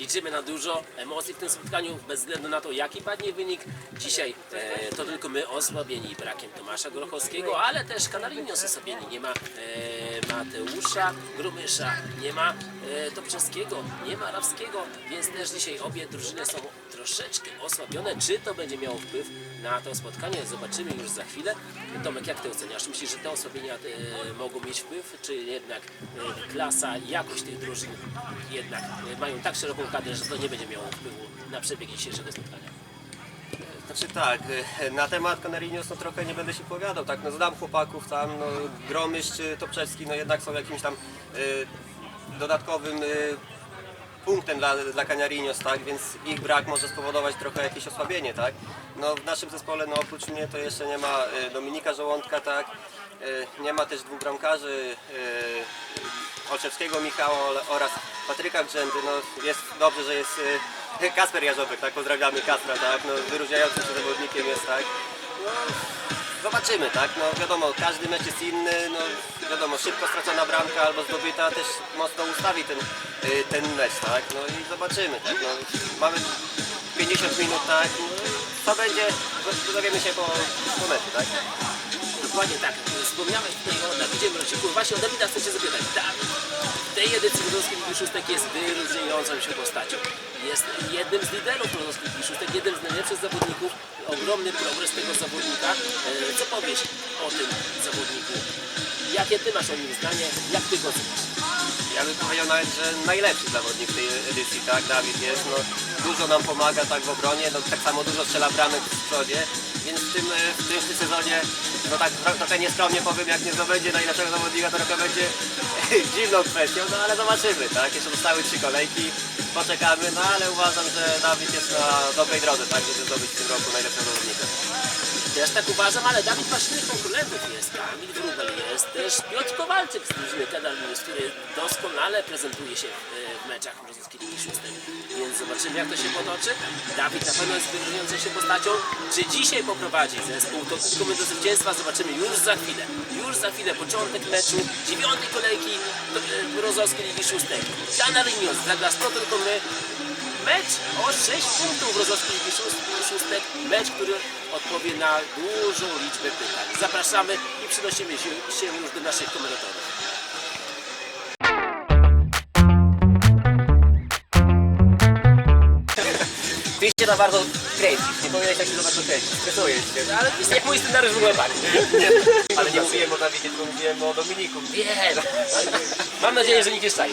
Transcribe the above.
liczymy na dużo emocji w tym spotkaniu, bez względu na to, jaki padnie wynik. Dzisiaj e, to tylko my osłabieni brakiem Tomasza Grochowskiego, ale też Kanarinios osłabieni. Nie ma e, Mateusza Grumysza, nie ma e, Topczewskiego, nie ma Rawskiego, więc też dzisiaj obie drużyny są troszeczkę osłabione. Czy to będzie miało wpływ na to spotkanie? Zobaczymy już za chwilę. Tomek, jak ty oceniasz? Myślisz, że te osłabienia e, mogą mieć wpływ, czy jednak e, klasa i jakość tych drużyn jednak e, mają tak szeroką kadrę, że to nie będzie miało wpływu na przebieg dzisiejszego spotkania? Znaczy tak, y, na temat Canarinos no trochę nie będę się powiadał, tak, no znam chłopaków tam, no czy Topczewski, no jednak są jakimś tam y, dodatkowym y, punktem dla, dla Canarinos, tak, więc ich brak może spowodować trochę jakieś osłabienie, tak. No w naszym zespole, no oprócz mnie to jeszcze nie ma y, Dominika Żołądka, tak, y, nie ma też dwóch bramkarzy, Olszewskiego Michała oraz Patryka Grzędy, no jest dobrze, że jest Kasper Jarząbek, tak, pozdrawiamy Kaspra, tak, no wyróżniającym się zawodnikiem jest, tak. No, zobaczymy, tak, no wiadomo, każdy mecz jest inny, no wiadomo, szybko stracona bramka albo zdobyta też mocno ustawi ten, y, ten mecz, tak, no i zobaczymy, tak, no mamy 50 minut, tak, no, co będzie, dowiemy się po, po meczu, tak. Dokładnie tak. Wspomniałeś tutaj o Dawidzie Mrociku. Właśnie o Dawida chcę Cię zapytać. Dawid w tej edycji Mrozowskiej Ligi jest wyróżniającą się postacią. Jest jednym z liderów Mrozowskiej Ligi jednym z najlepszych zawodników. Ogromny progres tego zawodnika. E, Co powiesz o tym zawodniku? Jakie Ty masz o nim zdanie? Jak Ty go oceniasz? Ja bym powiedział nawet, że najlepszy zawodnik tej edycji, tak, Dawid jest, no dużo nam pomaga tak w obronie, no tak samo dużo strzela bramek w przodzie, więc w tym, e, w tym sezonie, no tak tro- trochę nieskromnie powiem, jak nie zdobędzie najlepszego zawodnika, to trochę będzie dziwną kwestią, no ale zobaczymy, tak, jeszcze zostały trzy kolejki, poczekamy, no ale uważam, że Dawid jest na dobrej drodze, tak, żeby zdobyć w tym roku najlepszego zawodnika. Też tak uważam, ale Dawid ma silnych konkurentów. Jest Kamil Wróbel, jest też Piotr Kowalczyk z drużyny Kedalminus, który doskonale prezentuje się w, meczach Mrozowskiej Ligi Szóstej. Więc zobaczymy jak to się potoczy. Dawid na pewno jest wyróżniającą się postacią. Czy dzisiaj poprowadzi zespół tylko my do zwycięstwa zobaczymy już za chwilę. Już za chwilę początek meczu dziewiątej kolejki do- e, Mrozowskiej Ligi Szóstej. Canarinos zagra to tylko my. Mecz o 6 punktów Szóst- Szóstek. Mecz, który odpowie na dużą liczbę pytań. Zapraszamy i przenosimy się, już do naszych komentatorów. Ty się za bardzo kręcisz, nie powinieneś tak się za bardzo kręcić, stresujesz się. Ale jest nie mój scenariusz w ogóle pani. Ale nie mówiłem o Dawidzie, tylko mówiłem o Dominiku. Wiem. Mam nadzieję, że nikt nie szczai.